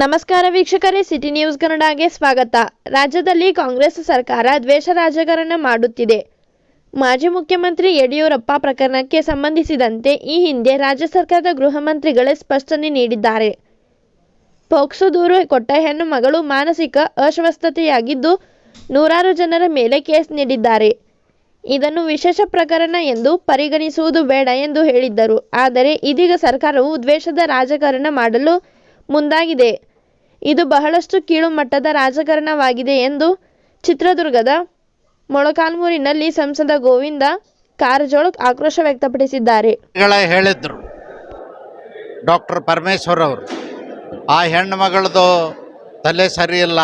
ನಮಸ್ಕಾರ ವೀಕ್ಷಕರೇ, city news ಕನ್ನಡಗೆ ಸ್ವಾಗತ. ರಾಜ್ಯದಲ್ಲಿ ಕಾಂಗ್ರೆಸ್ ಸರ್ಕಾರ ದ್ವೇಷ ರಾಜಕಾರಣ ಮಾಡುತ್ತಿದೆ. ಮಾಜಿ ಮುಖ್ಯಮಂತ್ರಿ ಯಡಿಯೂರಪ್ಪ ಪ್ರಕರಣಕ್ಕೆ ಸಂಬಂಧಿಸಿದಂತೆ ಈ ಹಿಂದೆ ರಾಜ್ಯ ಸರ್ಕಾರದ ಗೃಹ ಮಂತ್ರಿಗಳೇ ಸ್ಪಷ್ಟನೆ ನೀಡಿದ್ದಾರೆ. ಪೋಕ್ಸೋ ದೂರು ಕೊಟ್ಟ ಹೆಣ್ಣು ಮಗಳು ಮಾನಸಿಕ ಅಸ್ವಸ್ಥತೆಯಾಗಿದ್ದು ನೂರಾರು ಜನರ ಮೇಲೆ ಕೇಸ್ ನೀಡಿದ್ದಾರೆ. ಇದನ್ನು ವಿಶೇಷ ಪ್ರಕರಣ ಎಂದು ಪರಿಗಣಿಸುವುದು ಬೇಡ ಎಂದು ಹೇಳಿದ್ದರು. ಆದರೆ ಇದೀಗ ಸರ್ಕಾರವು ದ್ವೇಷದ ರಾಜಕಾರಣ ಮಾಡಲು ಮುಂದಾಗಿದೆ. ಇದು ಬಹಳಷ್ಟು ಕೀಳು ಮಟ್ಟದ ರಾಜಕಾರಣವಾಗಿದೆ ಎಂದು ಚಿತ್ರದುರ್ಗದ ಮೊಳಕಾಲ್ಮೂರಿನಲ್ಲಿ ಸಂಸದ ಗೋವಿಂದ ಕಾರಜೋಳ ಆಕ್ರೋಶ ವ್ಯಕ್ತಪಡಿಸಿದ್ದಾರೆ. ಹೇಳಿದ್ರು. ಡಾಕ್ಟರ್ ಪರಮೇಶ್ವರ್ ಅವರು, ಆ ಹೆಣ್ಣು ಮಗಳದು ತಲೆ ಸರಿ ಇಲ್ಲ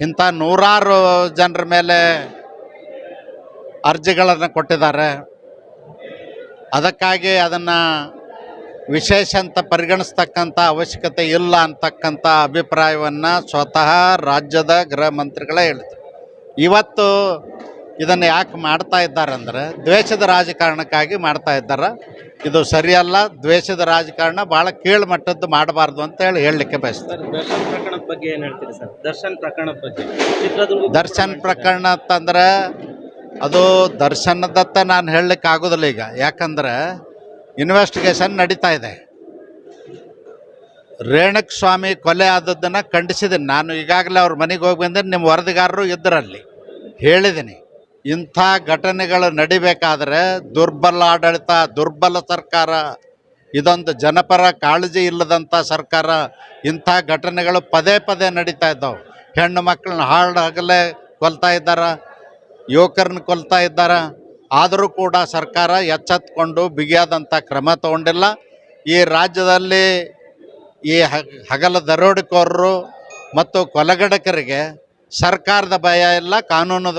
ಇಂಥ ನೂರಾರು ಜನರ ಮೇಲೆ ಅರ್ಜಿಗಳನ್ನು ಕೊಟ್ಟಿದ್ದಾರೆ. ಅದಕ್ಕಾಗಿ ಅದನ್ನು ವಿಶೇಷ ಅಂತ ಪರಿಗಣಿಸ್ತಕ್ಕಂಥ ಅವಶ್ಯಕತೆ ಇಲ್ಲ ಅಂತಕ್ಕಂಥ ಅಭಿಪ್ರಾಯವನ್ನು ಸ್ವತಃ ರಾಜ್ಯದ ಗೃಹ ಮಂತ್ರಿಗಳೇ ಹೇಳಿದ್ರು ಇವತ್ತು ಇದನ್ನು ಯಾಕೆ ಮಾಡ್ತಾ ಇದ್ದಾರೆ ಅಂದರೆ ದ್ವೇಷದ ರಾಜಕಾರಣಕ್ಕಾಗಿ ಮಾಡ್ತಾ ಇದ್ದಾರೆ. ಇದು ಸರಿಯಲ್ಲ ದ್ವೇಷದ ರಾಜಕಾರಣ ಭಾಳ ಕೀಳು ಮಟ್ಟದ್ದು ಮಾಡಬಾರ್ದು ಅಂತ ಹೇಳಿ ಹೇಳಲಿಕ್ಕೆ ಬಯಸ್ತಾರೆ. ದರ್ಶನ್ ಪ್ರಕರಣದ ಬಗ್ಗೆ ಏನು ಹೇಳ್ತೀರಿ ಸರ್? ದರ್ಶನ್ ಪ್ರಕರಣದ ಬಗ್ಗೆ. ದರ್ಶನ್ ಪ್ರಕರಣ ಅಂತಂದ್ರೆ ಅದು ದರ್ಶನದತ್ತ ನಾನು ಹೇಳಲಿಕ್ಕೆ ಆಗೋದಿಲ್ಲ ಈಗ. ಯಾಕಂದ್ರೆ ಇನ್ವೆಸ್ಟಿಗೇಷನ್ ನಡೀತಾ ಇದೆ. ರೇಣುಕ್ ಸ್ವಾಮಿ ಕೊಲೆ ಆದದ್ದನ್ನು ಖಂಡಿಸಿದ್ದೀನಿ ನಾನು ಈಗಾಗಲೇ ಅವ್ರ ಮನೆಗೆ ಹೋಗಿ ಬಂದರೆ ನಿಮ್ಮ ವರದಿಗಾರರು ಇದ್ದರಲ್ಲಿ ಹೇಳಿದ್ದೀನಿ ಇಂಥ ಘಟನೆಗಳು ನಡಿಬೇಕಾದ್ರೆ ದುರ್ಬಲ ಆಡಳಿತ, ದುರ್ಬಲ ಸರ್ಕಾರ, ಇದೊಂದು ಜನಪರ ಕಾಳಜಿ ಇಲ್ಲದಂಥ ಸರ್ಕಾರ, ಇಂಥ ಘಟನೆಗಳು ಪದೇ ಪದೇ ನಡೀತಾ ಇದ್ದಾವೆ. ಹೆಣ್ಣು ಮಕ್ಕಳನ್ನ ಹಾಳಾಗಲೇ ಕೊಲ್ತಾ ಇದ್ದಾರೆ? ಯುವಕರನ್ನ ಕೊಲ್ತಾ ಇದ್ದಾರೆ? ಆದರೂ ಕೂಡ ಸರ್ಕಾರ ಎಚ್ಚೆತ್ಕೊಂಡು ಬಿಗಿಯಾದಂಥ ಕ್ರಮ ತಗೊಂಡಿಲ್ಲ. ಈ ರಾಜ್ಯದಲ್ಲಿ ಈ ಹಗಲ ದರೋಡೆಕೋರರು ಮತ್ತು ಕೊಲಗಡಕರಿಗೆ ಸರ್ಕಾರದ ಭಯ ಇಲ್ಲ ಕಾನೂನದ